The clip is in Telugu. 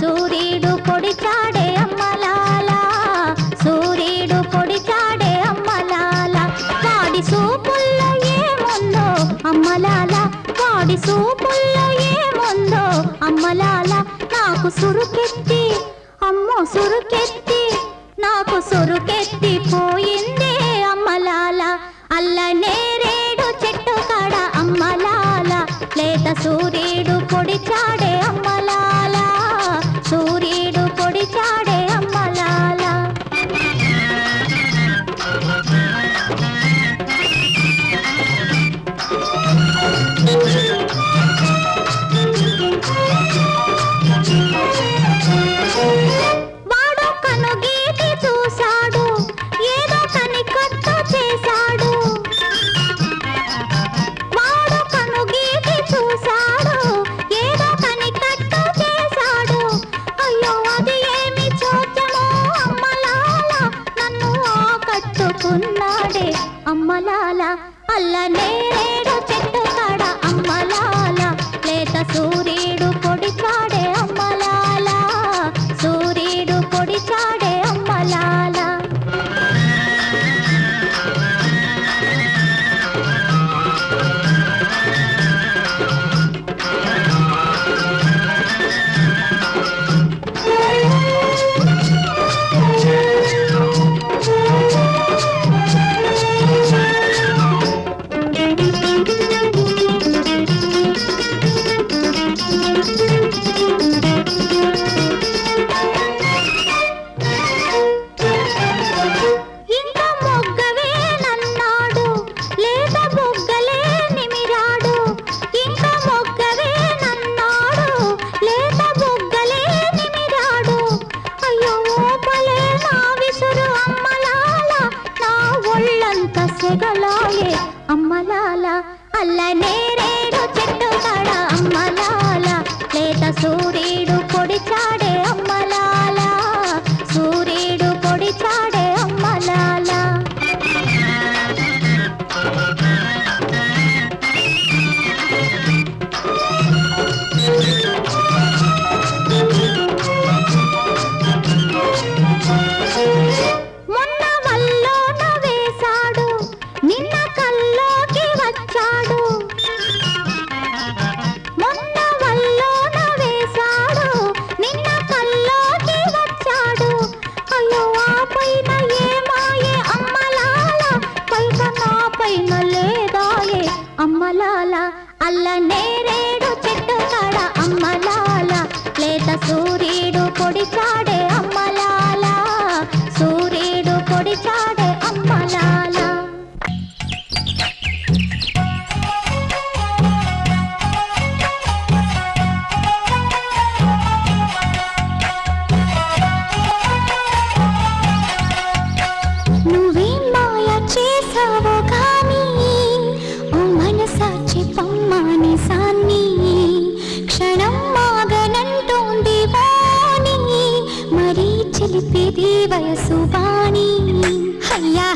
సూర్యుడు పొడిచాడే అమ్మలాల సూర్యుడు పొడిచాడే అమ్మలాల. వాడి సూపుల్లో ఏముందో అమ్మలాల వాడి సూపుల్లో ఏముందో అమ్మలాల. నాకు సురుకెత్తి అమ్మో అల్ల నేరేడు చెట్టు కాడ అమ్మలాల లేత సూర్య లాల అల్ల నేరేడు చెట్టు కాడ అమ్మ లాల లేత సూర్యుడు అమ్మలాల అల్ల నేరేడు చెట్టు కాడ అమ్మలాల లేత సూర్యుడు పొడిచాడే చిలిపిది వయసు బాణి. అయ్యా